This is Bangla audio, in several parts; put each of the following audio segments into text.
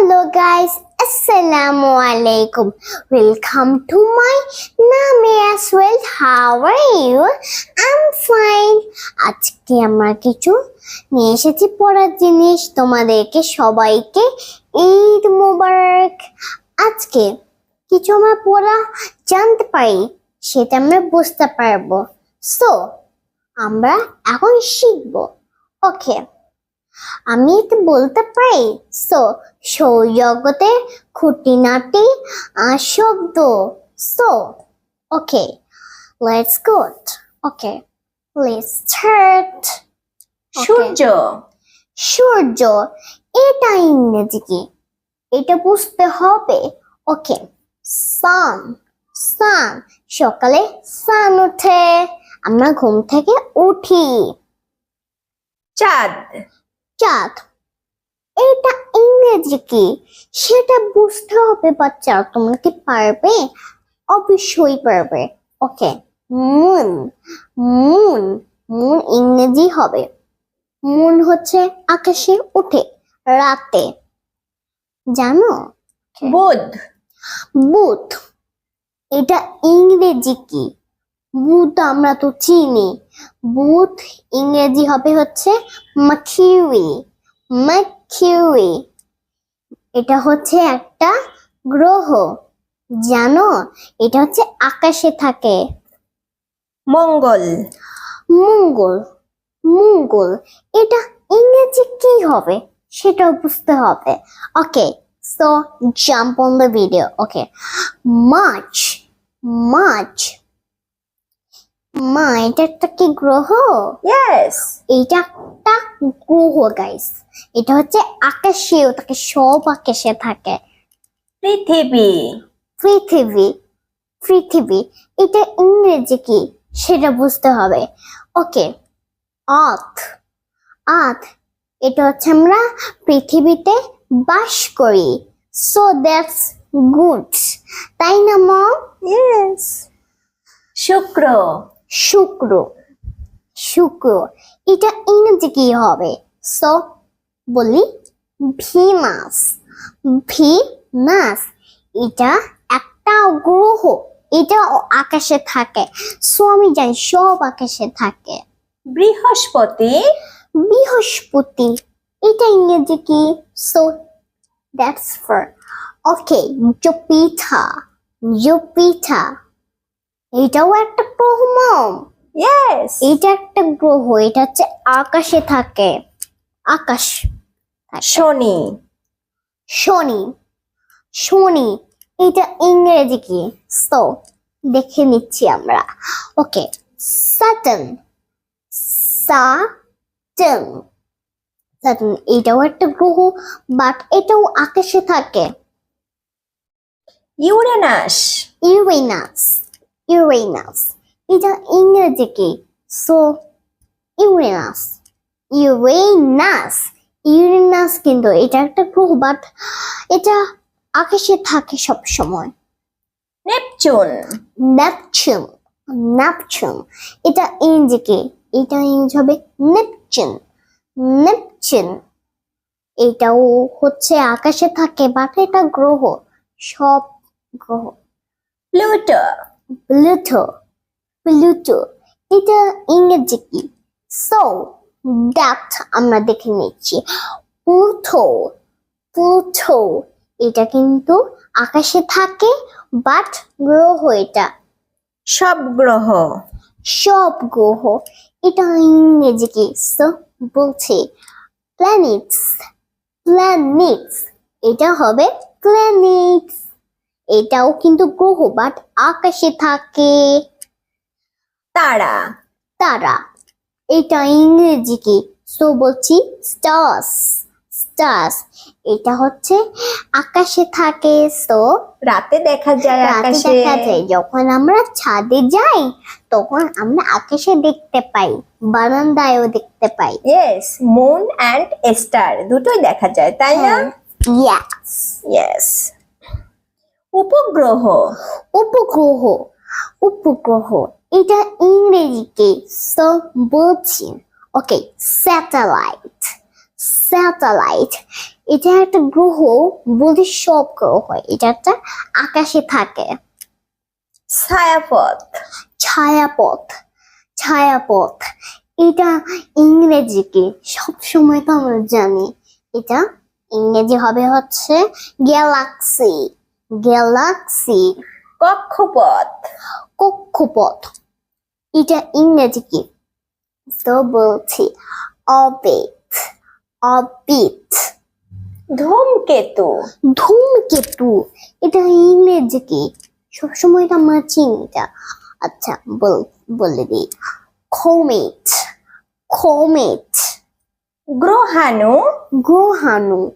Hello guys, Assalamu alaikum. Welcome to my Namia's World. How are you? I'm fine. আজকে আমরা কিছু নিয়ে এসেছি পড়ার জিনিস তোমাদেরকে সবাইকে ঈদ মোবারক আজকে কিছু আমরা পড়া জানতে পারি সেটা আমরা বুঝতে পারব সো আমরা এখন শিখব ওকে আমি এটা বলতে পারি সো সৌজগতের খুঁটিনাটি শব্দ so okay let's good okay let's start সূর্য। সূর্য এটা ইংরেজি কি এটা বুঝতে হবে ওকে সান সান সকালে সান উঠে আমরা ঘুম থেকে উঠি। চাঁদ। চাঁদ। এটা ইংরেজি কি? সেটা বুঝতে হবে বাচ্চারা। তোমরা কি পারবে? অবশ্যই পারবে। ওকে মুন মুন মুন ইংরেজি হবে। মুন হচ্ছে আকাশে ওঠে রাতে। জানো? বুধ। বুধ। এটা ইংরেজি কি? বুধ আমরা তো চিনি। বুধ ইংরেজি হবে হচ্ছে মাকিউরি মাখিউই এটা হচ্ছে একটা গ্রহ। জানো? এটা হচ্ছে আকাশে থাকে। মঙ্গল। মঙ্গল মঙ্গল এটা ইংরেজি কি হবে? সেটাও বুঝতে হবে। Okay so jump on the video okay মাছ মার্চ মা এটা একটা কি গ্রহ? ইয়েস এটা একটা গ্রহ গাইস এটা হচ্ছে আকাশেও থাকে সব আকাশে থাকে। পৃথিবী। পৃথিবী পৃথিবী। এটা ইংরেজি কি? সেটা বুঝতে হবে। ওকে আর্থ আর্থ এটা হচ্ছে আমরা পৃথিবীতে বাস করি। সো দ্যাটস গুড তাই না মম ইয়েস শুক্র। শুক্র। শুক্র। এটা ইংরেজি কি হবে? সো বলি ভিনাস ভিনাস এটা একটা গ্রহ। এটা আকাশে থাকে। সো আমি জানি সব আকাশে থাকে। বৃহস্পতি। বৃহস্পতি। এটা ইংরেজি কি? So that's for. Okay Jupiter. Jupiter. এটাও একটা গ্রহ মম ইয়েস এটা একটা গ্রহ এটা হচ্ছে আকাশে থাকে। আকাশ শনি। শনি। শনি এটা ইংরেজি কি? সো দেখে নিচ্ছি আমরা। ওকে সাটন সাটন সাটন এটাও একটা গ্রহ বাট এটাও আকাশে থাকে। ইউরেনাস ইউরেনাস ইউরেনাস এটা ইংরেজি কি সো ইউরেনাস ইউরেনাস ইউরেনাস কিন্তু এটা একটা গ্রহ বাট এটা আকাশে থাকে সব সময় নেপচুন। Neptune Neptune. এটা ইংরেজি কি এটা ইংরেজি হবে নেপচুন নেপচুন। এটাও হচ্ছে আকাশে থাকে বাট এটা গ্রহ সব গ্রহ। প্লুটো। প্লুটো প্লুটো এটা ইংরেজি কি? সো দ্যাট আমরা দেখে নিচ্ছি। প্লুটো প্লুটো এটা কিন্তু আকাশে থাকে বাট গ্রহ এটা। সব গ্রহ। সব গ্রহ এটা ইংরেজি কি? সো বলছি প্ল্যানেটস প্ল্যানেটস এটা হবে প্ল্যানেটস এটাও কিন্তু গ্রহ বাট আকাশে থাকে। তারা। তারা। এটা ইংরেজি কি? সো বলছি স্টার্স স্টার্স এটা হচ্ছে আকাশে থাকে সো রাতে দেখা যায় আকাশে। দেখা যায়। যখন আমরা ছাদে যাই তখন আমরা আকাশে দেখতে পাই বারান্দায়ও দেখতে পাই। ইয়েস মুন অ্যান্ড স্টার দুটোই দেখা যায় তাই না? হ্যাঁ। ইয়াস ইয়েস উপগ্রহ। উপগ্রহ। উপগ্রহ। এটা ইংরেজিতে সো বলছি ওকে স্যাটেলাইট। স্যাটেলাইট। এটা একটা গ্রহ বলতে সব গ্রহ। এটা একটা আকাশে থাকে। ছায়াপথ। ছায়াপথ। ছায়াপথ। এটা ইংরেজিকে সবসময় তো আমরা জানি। এটা ইংরেজি হবে হচ্ছে গ্যালাক্সি। গ্যালাক্সি কক্ষপথ। কক্ষপথ। এটা ইংরেজি কি? তো বলছি অবিট অবিট ধূমকেতু। ধূমকেতু এটা ইংরেজি কি? সবসময় এটা আমরা চিনি এটা। আচ্ছা বল বলে দিই। Comet comet গ্রহাণু। গ্রহাণু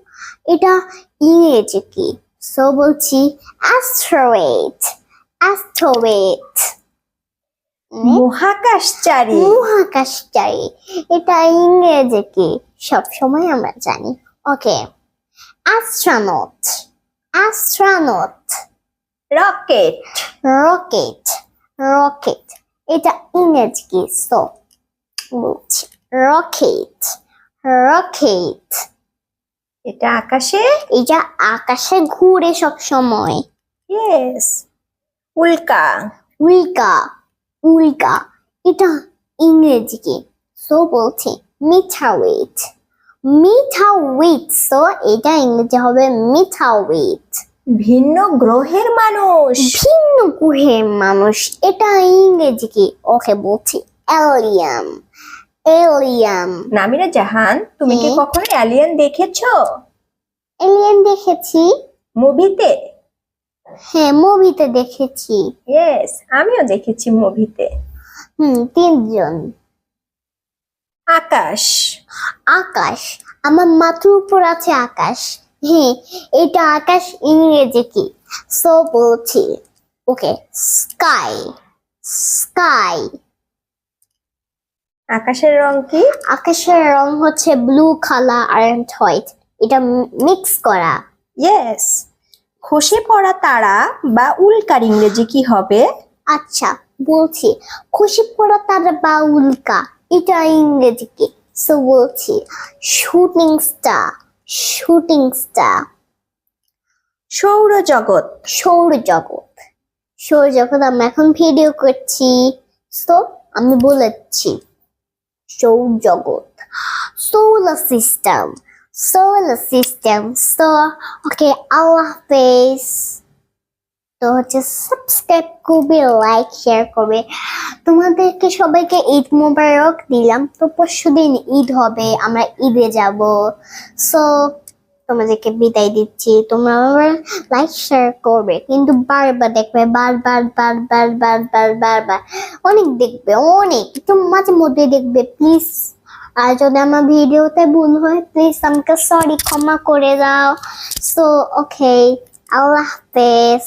এটা ইংরেজি কি? সো বলছি অ্যাস্ট্রয়েড অ্যাস্ট্রয়েড মহাকাশচারী। মহাকাশচারী। এটা ইংরেজি কি? সবসময় আমরা জানি। Okay. Astronaut astronaut rocket rocket rocket এটা ইংরেজি কি? সো বলছি রকেট রকেট এটা আকাশে? এটা আকাশে ঘুরে সব সময়। ইয়েস উল্কা। উল্কা উল্কা। এটা ইংরেজি কি? সো বলছি মিঠাউইট। মিঠাউইট সো এটা ইংরেজি হবে মিঠাউইট। ভিন্ন গ্রহের মানুষ। ভিন্ন গ্রহের মানুষ এটা ইংরেজি কি? ওকে বলছি এলিয়ান এলিয়ান নামিরা জাহান তুমি কি কখনো অ্যালিয়েন দেখেছ? এলিয়ান দেখেছি। মুভিতে হ্যাঁ মুভিতে দেখেছি। ইয়েস আমিও দেখেছি মুভিতে হুম তিনজন। আকাশ। আকাশ? আমার মাথার উপর আছে আকাশ। হ্যাঁ এটা আকাশ ইংরেজি কি? সো বলছি। ওকে স্কাই স্কাই আকাশের রং কি? আকাশের রং হচ্ছে ব্লু কালার আর হোয়াইট এটা মিক্স করা। ইয়েস খসে পড়া তারা বা উল্কার ইংরেজি কি হবে? আচ্ছা বলছি। খসে পড়া তারা বা উল্কা এটা ইংরেজি কি? সো বলছি। শুটিং স্টার শুটিং স্টার সৌরজগৎ সৌরজগৎ সৌরজগৎ আমরা এখন ভিডিও করছি। সো আমি বলেছি। সৌরজগৎ solar system solar system so okay আল্লাহ হাফেজ তো হচ্ছে সাবস্ক্রাইব করবে লাইক শেয়ার করবে তোমাদেরকে সবাইকে ঈদ মোবারক দিলাম। তো পরশু দিন ঈদ হবে, আমরা ঈদে যাব। সো তোমাদেরকে বিদায় দিচ্ছি। তোমরা আবার লাইক শেয়ার করবে। কিন্তু বারবার দেখবে, বারবার বারবার বারবার বারবার। অনেক দেখবে, অনেক। একটু মাঝে মধ্যে দেখবে প্লিজ আর যদি আমার ভিডিওতে ভুল হয় প্লিজ আমাকে সরি ক্ষমা করে দাও। সো ওকে আল্লাহ হাফেজ।